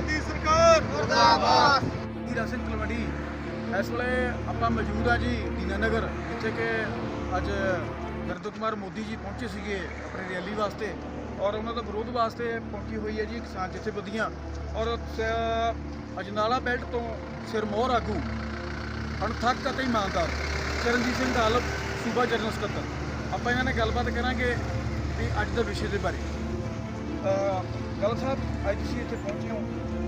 ਜਿੰਦਾਬਾਦ। ਹੀਰਾ ਸਿੰਘ ਤਲਵੰਡੀ ਇਸ ਵੇਲੇ ਆਪਾਂ ਮੌਜੂਦ ਆ ਜੀ ਦੀਨਾਨਗਰ ਜਿੱਥੇ ਕਿ ਅੱਜ ਨਰਿੰਦਰ ਕੁਮਾਰ ਮੋਦੀ ਜੀ ਪਹੁੰਚੇ ਸੀਗੇ ਆਪਣੀ ਰੈਲੀ ਵਾਸਤੇ ਔਰ ਉਹਨਾਂ ਦਾ ਵਿਰੋਧ ਵਾਸਤੇ ਪਹੁੰਚੀ ਹੋਈ ਹੈ ਜੀ ਕਿਸਾਨ ਜਥੇਬੰਦੀਆਂ। ਔਰ ਅਜਨਾਲਾ ਬੈਲਟ ਤੋਂ ਸਿਰਮੌਰ ਆਗੂ ਅਣਥੱਕ ਅਤੇ ਇਮਾਨਦਾਰ ਚਰਨਜੀਤ ਸਿੰਘ ਢਾਲ ਸੂਬਾ ਜਨਰਲ ਸਕੱਤਰ। ਆਪਾਂ ਇਹਨਾਂ ਨਾਲ ਗੱਲਬਾਤ ਕਰਾਂਗੇ ਵੀ ਅੱਜ ਦੇ ਵਿਸ਼ੇ ਦੇ ਬਾਰੇ। ਗੱਲ ਸਾਹਿਬ, ਅੱਜ ਤੁਸੀਂ ਇੱਥੇ ਪਹੁੰਚੇ ਹੋ,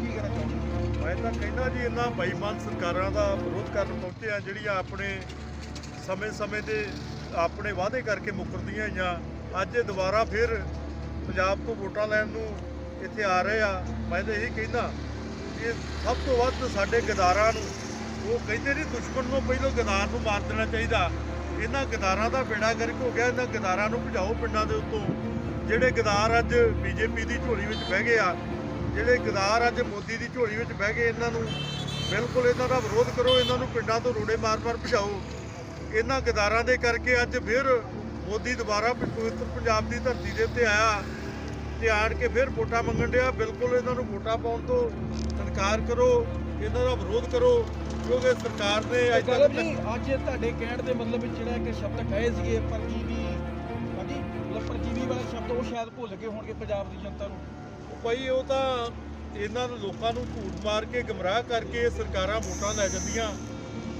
ਕੀ ਕਹਿਣਾ ਚਾਹੁੰਦੇ ਮੈਂ ਤਾਂ ਕਹਿੰਦਾ ਜੀ, ਇਹਨਾਂ ਬੇਈਮਾਨ ਸਰਕਾਰਾਂ ਦਾ ਵਿਰੋਧ ਕਰਨ ਪਹੁੰਚੇ ਆ, ਜਿਹੜੀਆਂ ਆਪਣੇ ਸਮੇਂ-ਸਮੇਂ ਤੇ ਆਪਣੇ ਵਾਅਦੇ ਕਰਕੇ ਮੁਕਰਦੀਆਂ ਜਾਂ ਅੱਜ ਇਹ ਦੁਬਾਰਾ ਫਿਰ ਪੰਜਾਬ ਤੋਂ ਵੋਟਾਂ ਲੈਣ ਨੂੰ ਇੱਥੇ ਆ ਰਹੇ ਆ। ਮੈਂ ਤਾਂ ਇਹੀ ਕਹਿੰਦਾ ਕਿ ਸਭ ਤੋਂ ਵੱਧ ਸਾਡੇ ਗਦਾਰਾਂ ਨੂੰ, ਉਹ ਕਹਿੰਦੇ ਨਹੀਂ ਦੁਸ਼ਮਣ ਨੂੰ ਪਹਿਲਾਂ ਗਦਾਰ ਨੂੰ ਮਾਰ ਦੇਣਾ ਚਾਹੀਦਾ। ਇਹਨਾਂ ਗਦਾਰਾਂ ਦਾ ਬੇੜਾ ਗਰਕ ਹੋ ਗਿਆ, ਇਹਨਾਂ ਗਦਾਰਾਂ ਨੂੰ ਭਜਾਓ ਪਿੰਡਾਂ ਦੇ ਉੱਤੋਂ। ਜਿਹੜੇ ਗਦਾਰ ਅੱਜ ਬੀਜੇਪੀ ਦੀ ਝੋਲੀ ਵਿੱਚ ਬਹਿ ਗਏ ਆ, ਜਿਹੜੇ ਗਦਾਰ ਅੱਜ ਮੋਦੀ ਦੀ ਝੋਲੀ ਵਿੱਚ ਬਹਿ ਗਏ, ਇਹਨਾਂ ਨੂੰ ਬਿਲਕੁਲ ਇਹਨਾਂ ਦਾ ਵਿਰੋਧ ਕਰੋ, ਇਹਨਾਂ ਨੂੰ ਪਿੰਡਾਂ ਤੋਂ ਰੋੜੇ ਮਾਰ-ਮਾਰ ਭਜਾਓ। ਇਹਨਾਂ ਗਦਾਰਾਂ ਦੇ ਕਰਕੇ ਅੱਜ ਫਿਰ ਮੋਦੀ ਦੁਬਾਰਾ ਪਵਿੱਤਰ ਪੰਜਾਬ ਦੀ ਧਰਤੀ ਦੇ ਉੱਤੇ ਆਇਆ, ਤੇ ਆਣ ਕੇ ਫਿਰ ਵੋਟਾਂ ਮੰਗਣ ਡਿਆ। ਬਿਲਕੁਲ ਇਹਨਾਂ ਨੂੰ ਵੋਟਾਂ ਪਾਉਣ ਤੋਂ ਇਨਕਾਰ ਕਰੋ, ਇਹਨਾਂ ਦਾ ਵਿਰੋਧ ਕਰੋ, ਕਿਉਂਕਿ ਸਰਕਾਰ ਨੇ ਅੱਜ ਗੱਲ ਤੱਕ ਅੱਜ ਤੁਹਾਡੇ ਕਹਿਣ ਦੇ ਮਤਲਬ ਵਿੱਚ ਜਿਹੜਾ ਕਿ ਸ਼ਬਦ ਕਹੇ ਸੀਗੇ, ਪਰ ਕੀ ਵੀ ਪਰਜੀਵੀ ਹਾਂਜੀ ਮਤਲਬ ਪਰਜੀਵੀ ਵਾਲੇ ਸ਼ਬਦ ਉਹ ਸ਼ਾਇਦ ਭੁੱਲ ਗਏ ਹੋਣਗੇ ਪੰਜਾਬ ਦੀ ਜਨਤਾ ਨੂੰ। ਭਾਈ, ਉਹ ਤਾਂ ਇਹਨਾਂ ਨੂੰ ਲੋਕਾਂ ਨੂੰ ਝੂਠ ਮਾਰ ਕੇ, ਗਮਰਾਹ ਕਰਕੇ ਸਰਕਾਰਾਂ ਵੋਟਾਂ ਲੈ ਜਾਂਦੀਆਂ।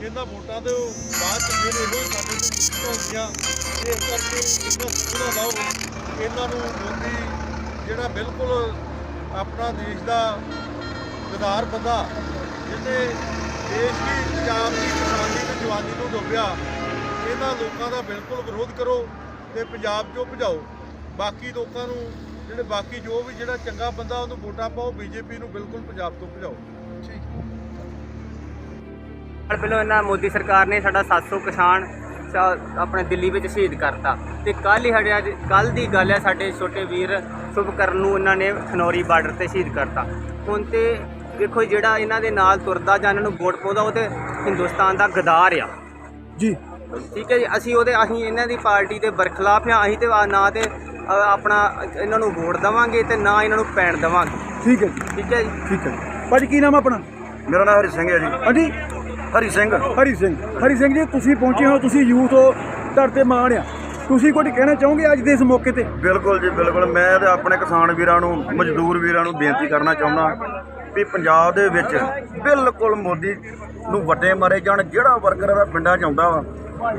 ਇਹਨਾਂ ਵੋਟਾਂ ਦੇ ਬਾਅਦ ਚ ਇਹੋ ਹੀ ਸਾਡੇ ਤੋਂ ਹੁੰਦੀਆਂ। ਇਸ ਕਰਕੇ ਇਹਨਾਂ ਸੁਣਾ ਲਾਓ ਇਹਨਾਂ ਨੂੰ ਮੋਦੀ ਜਿਹੜਾ ਬਿਲਕੁਲ ਆਪਣਾ ਦੇਸ਼ ਦਾ ਗਦਾਰ ਬੰਦਾ ਜਿਹਨੇ ਦੇਸ਼ ਦੀ, ਪੰਜਾਬ ਦੀ, ਕਿਸਾਨੀ ਤੇ ਜਵਾਨੀ ਨੂੰ ਡੋਬਿਆ, ਇਹਨਾਂ ਲੋਕਾਂ ਦਾ ਬਿਲਕੁਲ ਵਿਰੋਧ ਕਰੋ। ਤੇ ਪੰਜਾਬ 'ਚੋਂ ਭਜਾਓ। ਬਾਕੀ ਲੋਕਾਂ ਨੂੰ ਜਿਹੜੇ ਬਾਕੀ ਜੋ ਵੀ ਜਿਹੜਾ ਚੰਗਾ ਬੰਦਾ ਉਹਨੂੰ ਵੋਟਾਂ ਪਾਓ ਬੀਜੇਪੀ ਨੂੰ ਬਿਲਕੁਲ ਪੰਜਾਬ ਤੋਂ ਭਜਾਓ। ਸਾਲ ਪਹਿਲਾਂ ਇਹਨਾਂ ਮੋਦੀ ਸਰਕਾਰ ਨੇ ਸਾਡਾ 700 ਕਿਸਾਨ ਆਪਣੇ ਦਿੱਲੀ ਵਿੱਚ ਸ਼ਹੀਦ ਕਰਤਾ। ਤੇ ਕੱਲ ਹੀ ਸਾਡੇ ਅੱਜ ਕੱਲ ਦੀ ਗੱਲ ਹੈ ਸਾਡੇ ਛੋਟੇ ਵੀਰ ਸ਼ੁਭਕਰਨ ਨੂੰ ਇਹਨਾਂ ਨੇ ਖਨੌਰੀ ਬਾਰਡਰ ਤੇ ਸ਼ਹੀਦ ਕਰਤਾ। ਹੁਣ ਤੇ ਦੇਖੋ ਜਿਹੜਾ ਇਹਨਾਂ ਦੇ ਨਾਲ ਤੁਰਦਾ ਜਾਂ ਇਹਨਾਂ ਨੂੰ ਵੋਟ ਪਾਉਂਦਾ ਉਹ ਤੇ ਹਿੰਦੁਸਤਾਨ ਦਾ ਗਦਾਰ ਆ। ਜੀ। ਠੀਕ ਹੈ ਜੀ ਅਸੀਂ ਉਹਦੇ ਅਸੀਂ ਇਹਨਾਂ ਦੀ ਪਾਰਟੀ ਦੇ ਬਰਖਲਾਫ ਆ ਅਸੀਂ ਤੇ ਨਾ ਤੇ ਆਪਣਾ ਇਹਨਾਂ ਨੂੰ ਵੋਟ ਦੇਵਾਂਗੇ ਤੇ ਨਾ ਇਹਨਾਂ ਨੂੰ ਪੈਣ ਦੇਵਾਂਗੇ। ਠੀਕ ਹੈ ਜੀ। ਠੀਕ ਹੈ ਜੀ? ਠੀਕ ਹੈ ਭਾਜੀ ਕੀ ਨਾਮ ਆਪਣਾ? ਮੇਰਾ ਨਾਮ ਹਰੀ ਸਿੰਘ ਹੈ ਜੀ। ਹਾਂਜੀ? ਹਰੀ ਸਿੰਘ। ਹਰੀ ਸਿੰਘ। ਹਰੀ ਸਿੰਘ ਜੀ ਤੁਸੀਂ ਪਹੁੰਚੇ ਹੋ ਤੁਸੀਂ ਯੂਥ ਹੋ ਤੁਹਾਡੇ ਤੇ ਮਾਣ ਆ। ਤੁਸੀਂ ਕੁਝ ਕਹਿਣਾ ਚਾਹੋਗੇ ਅੱਜ ਦੇ ਇਸ ਮੌਕੇ ਤੇ? ਬਿਲਕੁਲ ਜੀ ਬਿਲਕੁਲ। ਮੈਂ ਤੇ ਆਪਣੇ ਕਿਸਾਨ ਵੀਰਾਂ ਨੂੰ ਮਜ਼ਦੂਰ ਵੀਰਾਂ ਨੂੰ ਬੇਨਤੀ ਕਰਨਾ ਚਾਹੁੰਦਾ ਵੀ ਪੰਜਾਬ ਦੇ ਵਿੱਚ ਬਿਲਕੁਲ ਮੋਦੀ ਨੂੰ ਵੱਡੇ ਮਾਰੇ ਜਾਣ ਜਿਹੜਾ ਵਰਕਰ ਇਹਦਾ ਪਿੰਡਾਂ 'ਚ ਆਉਂਦਾ ਵਾ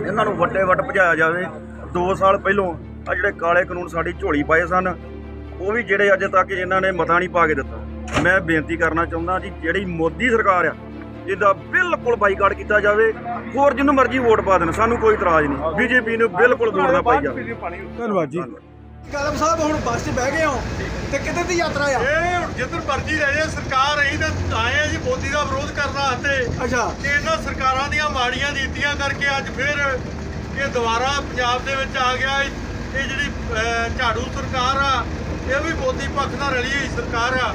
ਇਹਨਾਂ ਨੂੰ ਵੱਡੇ ਵੱਟ ਭਜਾਇਆ ਜਾਵੇ। 2 ਸਾਲ ਪਹਿਲੋਂ ਆ ਜਿਹੜੇ ਕਾਲੇ ਕਾਨੂੰਨ ਸਾਡੀ ਝੋਲੀ ਪਾਏ ਸਨ, ਉਹ ਵੀ ਜਿਹੜੇ ਅੱਜ ਤੱਕ ਇਹਨਾਂ ਨੇ ਮਤਾ ਨਹੀਂ ਪਾ ਕੇ ਦਿੱਤਾ। ਮੈਂ ਬੇਨਤੀ ਕਰਨਾ ਚਾਹੁੰਦਾ ਜੀ, ਜਿਹੜੀ ਮੋਦੀ ਸਰਕਾਰ ਆ, ਇਹਦਾ ਬਿਲਕੁਲ ਬਾਈਕਾਟ ਕੀਤਾ ਜਾਵੇ। ਹੋਰ ਜਿਹਨੂੰ ਮਰਜ਼ੀ ਵੋਟ ਪਾ ਦੇਣ, ਸਾਨੂੰ ਕੋਈ ਇਤਰਾਜ਼ ਨਹੀਂ। ਬੀਜੇਪੀ ਨੂੰ ਬਿਲਕੁਲ ਵੋਟ ਨਾ ਪਾਈ ਜਾਵੇ। ਧੰਨਵਾਦ ਜੀ। ਕਾਲਮ ਸਾਹਿਬ ਹੁਣ ਬੱਸ 'ਚ ਬਹਿ ਗਏ ਹੋ ਤੇ ਕਿੱਧਰ ਦੀ ਯਾਤਰਾ ਆ? ਇਹ ਜਿੱਧਰ ਮਰਜ਼ੀ ਲੈ ਜਾਏ ਸਰਕਾਰ ਅਸੀਂ ਤਾਂ ਆਏ ਆ ਜੀ ਮੋਦੀ ਦਾ ਵਿਰੋਧ ਕਰਨ ਵਾਸਤੇ ਅੱਛਾ। ਕਿ ਇਹਨਾਂ ਸਰਕਾਰਾਂ ਦੀਆਂ ਮਾੜੀਆਂ ਨੀਤੀਆਂ ਕਰਕੇ ਅੱਜ ਫਿਰ ਇਹ ਦੁਬਾਰਾ ਪੰਜਾਬ ਦੇ ਵਿੱਚ ਆ ਗਿਆ। ਇਹ ਜਿਹੜੀ ਅਹ, ਝਾੜੂ ਸਰਕਾਰ ਆ ਇਹ ਵੀ ਮੋਦੀ ਪੱਖ ਨਾਲ ਰਲੀ ਹੋਈ ਸਰਕਾਰ ਆ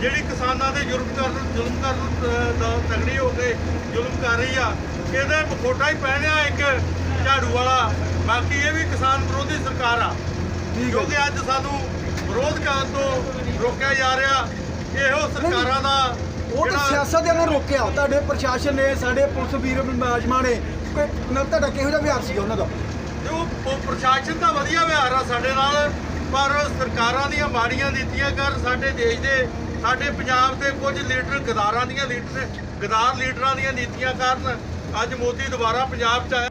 ਜਿਹੜੀ ਕਿਸਾਨਾਂ ਦੇ ਜ਼ੁਲਮ ਕਰਨ ਜ਼ੁਲਮ ਕਰਨ ਅਹ, ਦਾ ਤਗੜੀ ਹੋ ਕੇ ਜ਼ੁਲਮ ਕਰ ਰਹੀ ਆ। ਇਹਦੇ ਮਖੋਟਾ ਹੀ ਪਹਿਨਿਆ ਇੱਕ ਝਾੜੂ ਵਾਲਾ। ਬਾਕੀ ਇਹ ਵੀ ਕਿਸਾਨ ਵਿਰੋਧੀ ਸਰਕਾਰ ਆ। ਕਿਉਂਕਿ ਅੱਜ ਸਾਨੂੰ ਵਿਰੋਧ ਕਰਨ ਤੋਂ ਰੋਕਿਆ ਜਾ ਰਿਹਾ। ਇਹੋ ਸਰਕਾਰਾਂ ਦਾ ਉਹ ਤਾਂ ਸਿਆਸਤ ਦੇ ਨਾਲ ਰੋਕਿਆ। ਤੁਹਾਡੇ ਪ੍ਰਸ਼ਾਸਨ ਨੇ ਸਾਡੇ ਪੁਲਿਸ ਵੀਰ ਮੁਲਾਜ਼ਮਾਂ ਨੇ ਕੋਈ ਨਾ ਤੁਹਾਡਾ ਕਿਹੋ ਜਿਹਾ ਵਿਹਾਰ ਸੀ ਉਹਨਾਂ ਦਾ? ਉਹ ਪ੍ਰਸ਼ਾਸਨ ਦਾ ਵਧੀਆ ਵਿਹਾਰ ਆ ਸਾਡੇ ਨਾਲ ਪਰ ਸਰਕਾਰਾਂ ਦੀਆਂ ਮਾੜੀਆਂ ਨੀਤੀਆਂ ਕਰ ਸਾਡੇ ਦੇਸ਼ ਦੇ ਸਾਡੇ ਪੰਜਾਬ ਦੇ ਕੁਝ ਲੀਡਰ ਗਦਾਰਾਂ ਦੀਆਂ ਲੀਡਰ ਗਦਾਰ ਲੀਡਰਾਂ ਦੀਆਂ ਨੀਤੀਆਂ ਕਾਰਨ ਅੱਜ ਮੋਦੀ ਦੁਬਾਰਾ ਪੰਜਾਬ 'ਚ ਆਇਆ